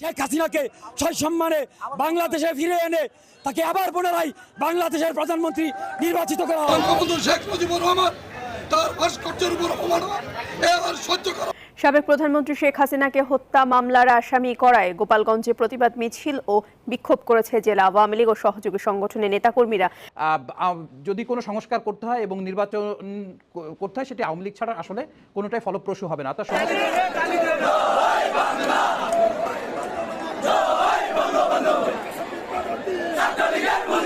শেখ হাসিনাকে ছয় সম্মানে বাংলাদেশে ফিরে এনে তাকে আবার পুনরায় বাংলাদেশের প্রধানমন্ত্রী নির্বাচিত করা হয় শেখ মুজিবুর রহমান তার ভাস্কর্যের উপর অপমান সহ্য করা সাবেক প্রধানমন্ত্রী শেখ হাসিনাকে হত্যা মামলার আসামি করায় গোপালগঞ্জে প্রতিবাদ মিছিল ও বিক্ষোভ করেছে জেলা আওয়ামী লীগ ও সহযোগী সংগঠনের নেতাকর্মীরা। যদি কোনো সংস্কার করতে হয় এবং নির্বাচন করতে হয় সেটি আওয়ামী লীগ ছাড়া আসলে কোনোটাই ফলপ্রসূ হবে না। তা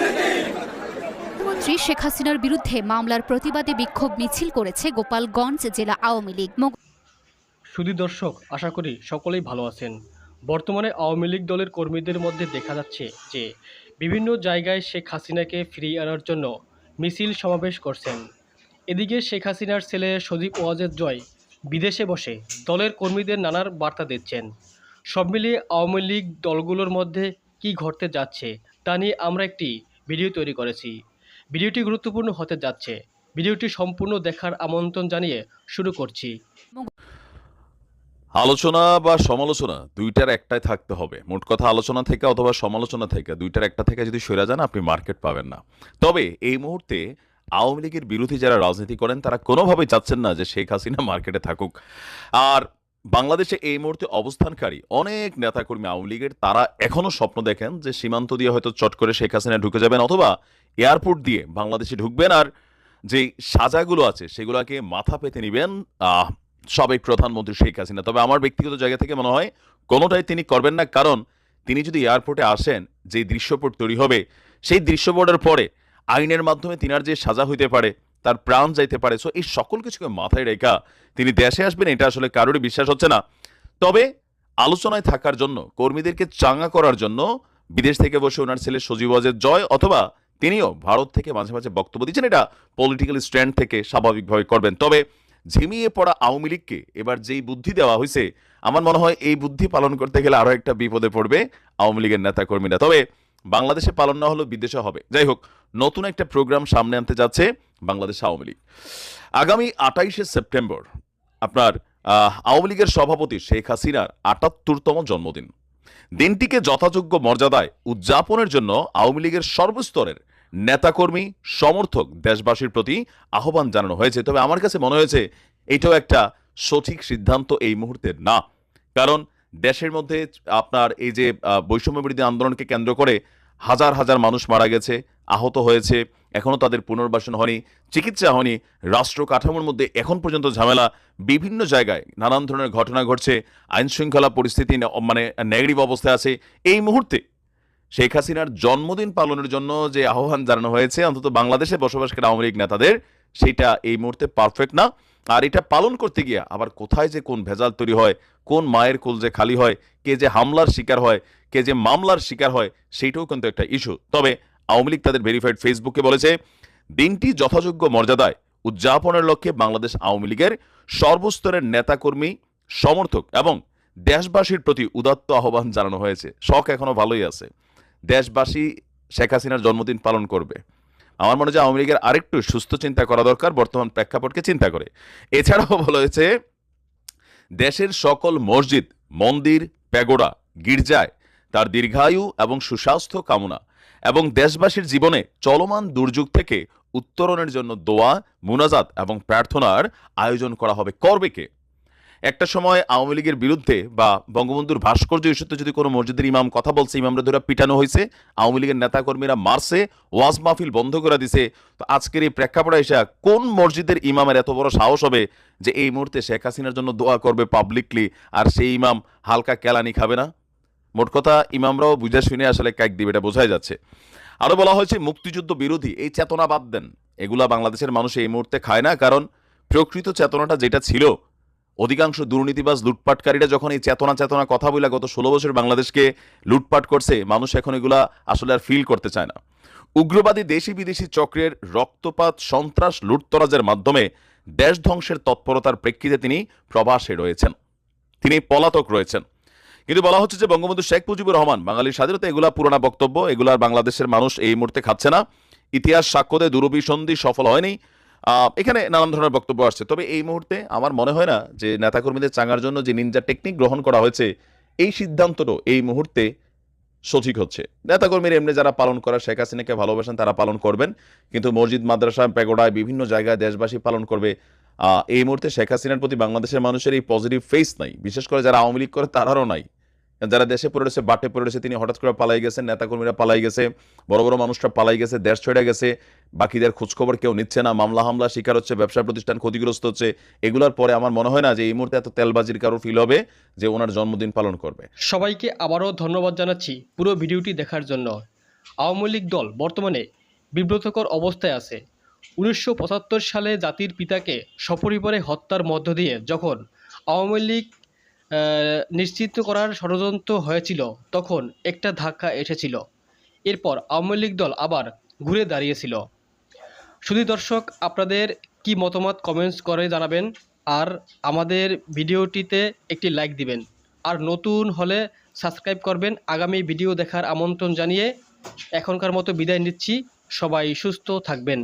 প্রধানমন্ত্রী শেখ হাসিনার বিরুদ্ধে মামলার প্রতিবাদে বিক্ষোভ মিছিল করেছে গোপালগঞ্জ জেলা আওয়ামী লীগ। সুধী দর্শক, আশা করি সকলেই ভালো আছেন। বর্তমানে আওয়ামী লীগ দলের কর্মীদের মধ্যে দেখা যাচ্ছে যে বিভিন্ন জায়গায় শেখ হাসিনাকে ফিরিয়ে আনার জন্য মিছিল সমাবেশ করছেন। এদিকে শেখ হাসিনার ছেলে সজীব ওয়াজেদ জয় বিদেশে বসে দলের কর্মীদের নানার বার্তা দিচ্ছেন। সব মিলিয়ে আওয়ামী লীগ দলগুলোর মধ্যে কি ঘটতে যাচ্ছে তা নিয়ে আমরা একটি ভিডিও তৈরি করেছি। ভিডিওটি গুরুত্বপূর্ণ হতে যাচ্ছে। ভিডিওটি সম্পূর্ণ দেখার আমন্ত্রণ জানিয়ে শুরু করছি। আলোচনা বা সমালোচনা দুইটার একটাই থাকতে হবে। মোট কথা আলোচনা থেকে অথবা সমালোচনা থেকে দুইটার একটা থেকে যদি সরে যান, আপনি মার্কেট পাবেন না। তবে এই মুহূর্তে আওয়ামী লীগের বিরোধী যারা রাজনীতি করেন, তারা কোনোভাবেই চাচ্ছেন না যে শেখ হাসিনা মার্কেটে থাকুক। আর বাংলাদেশে এই মুহূর্তে অবস্থানকারী অনেক নেতাকর্মী আওয়ামী লীগের, তারা এখনও স্বপ্ন দেখেন যে সীমান্ত দিয়ে হয়তো চট করে শেখ হাসিনা ঢুকে যাবেন অথবা এয়ারপোর্ট দিয়ে বাংলাদেশে ঢুকবেন আর যে সাজাগুলো আছে সেগুলোকে মাথা পেতে নেবেন সাবেক প্রধানমন্ত্রী শেখ হাসিনা। তবে আমার ব্যক্তিগত জায়গা থেকে মনে হয় কোনোটাই তিনি করবেন না, কারণ তিনি যদি এয়ারপোর্টে আসেন যে দৃশ্যপট তৈরি হবে, সেই দৃশ্যপটের পরে আইনের মাধ্যমে তিনার যে সাজা হইতে পারে তার প্রাণ যাইতে পারে। সো এই সকল কিছুকে মাথায় রেখা তিনি দেশে আসবেন, এটা আসলে কারোরই বিশ্বাস হচ্ছে না। তবে আলোচনায় থাকার জন্য, কর্মীদেরকে চাঙ্গা করার জন্য বিদেশ থেকে বসে ওনার ছেলে সজীব ওয়াজেদ জয় অথবা তিনিও ভারত থেকে মাঝে মাঝে বক্তব্য দিচ্ছেন, এটা পলিটিক্যাল স্ট্যান্ড থেকে স্বাভাবিকভাবে করবেন। তবে ঝিমিয়ে পড়া আওয়ামী লীগকে এবার যেই বুদ্ধি দেওয়া হয়েছে, আমার মনে হয় এই বুদ্ধি পালন করতে গেলে আরও একটা বিপদে পড়বে আওয়ামী লীগের নেতা কর্মীরা তবে বাংলাদেশে পালন না হলেও বিদেশে হবে। যাই হোক, নতুন একটা প্রোগ্রাম সামনে আনতে যাচ্ছে বাংলাদেশ আওয়ামী লীগ। আগামী আটাইশে সেপ্টেম্বর আপনার আওয়ামী লীগের সভাপতি শেখ হাসিনার আটাত্তরতম জন্মদিন। দিনটিকে যথাযোগ্য মর্যাদায় উদযাপনের জন্য আওয়ামী লীগের সর্বস্তরের নেতাকর্মী, সমর্থক দেশবাসীর প্রতি আহ্বান জানানো হয়েছে। তবে আমার কাছে মনে হয়েছে, এটাও একটা সঠিক সিদ্ধান্ত এই মুহূর্তে না। কারণ দেশের মধ্যে আপনার এই যে বৈষম্য বিরোধী আন্দোলনকে কেন্দ্র করে হাজার হাজার মানুষ মারা গেছে, আহত হয়েছে এখনও তাদের পুনর্বাসন হয়নি, চিকিৎসা হয়নি, রাষ্ট্র কাঠামোর মধ্যে এখন পর্যন্ত ঝামেলা, বিভিন্ন জায়গায় নানান ধরনের ঘটনা ঘটছে আইন শৃঙ্খলা পরিস্থিতি মানে নেগেটিভ অবস্থায় আছে। এই মুহূর্তে শেখ হাসিনার জন্মদিন পালনের জন্য যে আহ্বান জানানো হয়েছে, অন্তত বাংলাদেশে বসবাসকারী আওয়ামী লীগ নেতাদের, সেটা এই মুহূর্তে পারফেক্ট না। আর এটা পালন করতে গিয়ে আবার কোথায় যে কোন ভেজাল তৈরি হয়, কোন মায়ের কোল যে খালি হয়, কে যে হামলার শিকার হয়, কে যে মামলার শিকার হয়, সেইটাও কিন্তু একটা ইস্যু তবে আওয়ামী লীগ তাদের ভেরিফাইড ফেসবুকে বলেছে, দিনটি যথাযোগ্য মর্যাদায় উদযাপনের লক্ষ্যে বাংলাদেশ আওয়ামী লীগের সর্বস্তরের নেতাকর্মী, সমর্থক এবং দেশবাসীর প্রতি উদাত্ত আহ্বান জানানো হয়েছে। শখ এখনও ভালোই আছে। দেশবাসী শেখ হাসিনার জন্মদিন পালন করবে। আমার মনে হয় আওয়ামী লীগের আরেকটু সুস্থ চিন্তা করা দরকার, বর্তমান প্রেক্ষাপটকে চিন্তা করে। এছাড়াও বলা হয়েছে, দেশের সকল মসজিদ, মন্দির, প্যাগোডা, গির্জায় তার দীর্ঘায়ু এবং সুস্বাস্থ্য কামনা এবং দেশবাসীর জীবনে চলমান দুর্যোগ থেকে উত্তরণের জন্য দোয়া, মুনাজাত এবং প্রার্থনার আয়োজন করা হবে। করবে কে? একটা সময় আওয়ামী লীগের বিরুদ্ধে বা বঙ্গবন্ধুর ভাস্কর্য ইস্যুতে যদি কোনো মসজিদের ইমাম কথা বলছে, ইমামরা ধরে পিটানো হয়েছে, আওয়ামী লীগের নেতাকর্মীরা মারছে, ওয়াজ মাহফিল বন্ধ করে দিছে, তো আজকের এই প্রেক্ষাপটে এসে কোন মসজিদের ইমামের এত বড় সাহস হবে যে এই মুহূর্তে শেখ হাসিনার জন্য দোয়া করবে পাবলিকলি আর সেই ইমাম হালকা কেলানি খাবে না? মোট কথা ইমামরাও বুঝে শুনে আসলে কাক দিবে, এটা বোঝাই যাচ্ছে। আরও বলা হয়েছে, মুক্তিযুদ্ধ বিরোধী, এই চেতনা বাদ দেন। এগুলা বাংলাদেশের মানুষ এই মুহূর্তে খায় না, কারণ প্রকৃত চেতনাটা যেটা ছিল অধিকাংশ দুর্নীতিবাজ লুটপাটকারীরা যখন এই চেতনা চেতনা কথা বলে গত ষোলো বছর বাংলাদেশকে লুটপাট করছে, মানুষ এখন এগুলা আসলে আর ফিল করতে চায় না। উগ্রবাদী দেশি বিদেশি চক্রের রক্তপাত, সন্ত্রাস, লুটতরাজের মাধ্যমে দেশ ধ্বংসের তৎপরতার প্রেক্ষিতে তিনি প্রবাসে রয়েছেন। তিনি পলাতক রয়েছেন। কিন্তু বলা হচ্ছে যে বঙ্গবন্ধু শেখ মুজিবুর রহমান, বাঙালির স্বাধীনতা, এগুলা পুরোনা বক্তব্য এগুলার বাংলাদেশের মানুষ এই মুহূর্তে খাচ্ছে না। ইতিহাস সাক্ষ্য দেয় দুরভিসন্ধি সফল হয়নি। এখানে নানান ধরনের বক্তব্য আসছে। তবে এই মুহূর্তে আমার মনে হয় না যে নেতাকর্মীদের চাঙার জন্য যে নিনজা টেকনিক গ্রহণ করা হয়েছে, এই সিদ্ধান্তটাও এই মুহূর্তে সঠিক হচ্ছে। নেতাকর্মীরা এমনি যারা পালন করা শেখ হাসিনাকে ভালোবাসেন, তারা পালন করবেন। কিন্তু মসজিদ, মাদ্রাসা পেগোড়ায় বিভিন্ন জায়গায় দেশবাসী পালন করবে। এই মুহূর্তে শেখ হাসিনার প্রতি বাংলাদেশের মানুষের এই পজিটিভ ফেস নাই। বিশেষ করে যারা আওয়ামী লীগ করে, তারারও নাই। যারা দেশে পড়ে রয়েছে, বাটে পড়ে রয়েছে, তিনি হঠাৎ করে পালাই গেছেন, নেতাকর্মীরা পালাই গেছে, বড় বড় মানুষরা পালাই গেছে, দেশ ছেড়ে গেছে, বাকিদের খোঁজখবর কেউ নিচ্ছে না, মামলা হামলা, শিকার হচ্ছে, ব্যবসা প্রতিষ্ঠান ক্ষতিগ্রস্ত হচ্ছে, এগুলোর পরে আমার মনে হয় না যে এই মুহূর্তে এত তেলবাজির কারও ফিল হবে যে ওনার জন্মদিন পালন করবে। সবাইকে আবারও ধন্যবাদ জানাচ্ছি পুরো ভিডিওটি দেখার জন্য। আওয়ামী লীগ দল বর্তমানে বিব্রতকর অবস্থায় আছে। উনিশশো পঁচাত্তর সালে জাতির পিতাকে সপরিবারে হত্যার মধ্য দিয়ে যখন আওয়ামী লীগ নিশ্চিত করার ষড়যন্ত্র হয়েছিল। তখন একটা ধাক্কা এসেছিল। এরপর আওয়ামী লীগ দল আবার ঘুরে দাঁড়িয়েছিল। শুধু দর্শক, আপনাদের কি মতামত কমেন্টস করে জানাবেন আর আমাদের ভিডিওটিতে একটি লাইক দিবেন। আর নতুন হলে সাবস্ক্রাইব করবেন। আগামী ভিডিও দেখার আমন্ত্রণ জানিয়ে এখনকার মতো বিদায় নিচ্ছি। সবাই সুস্থ থাকবেন।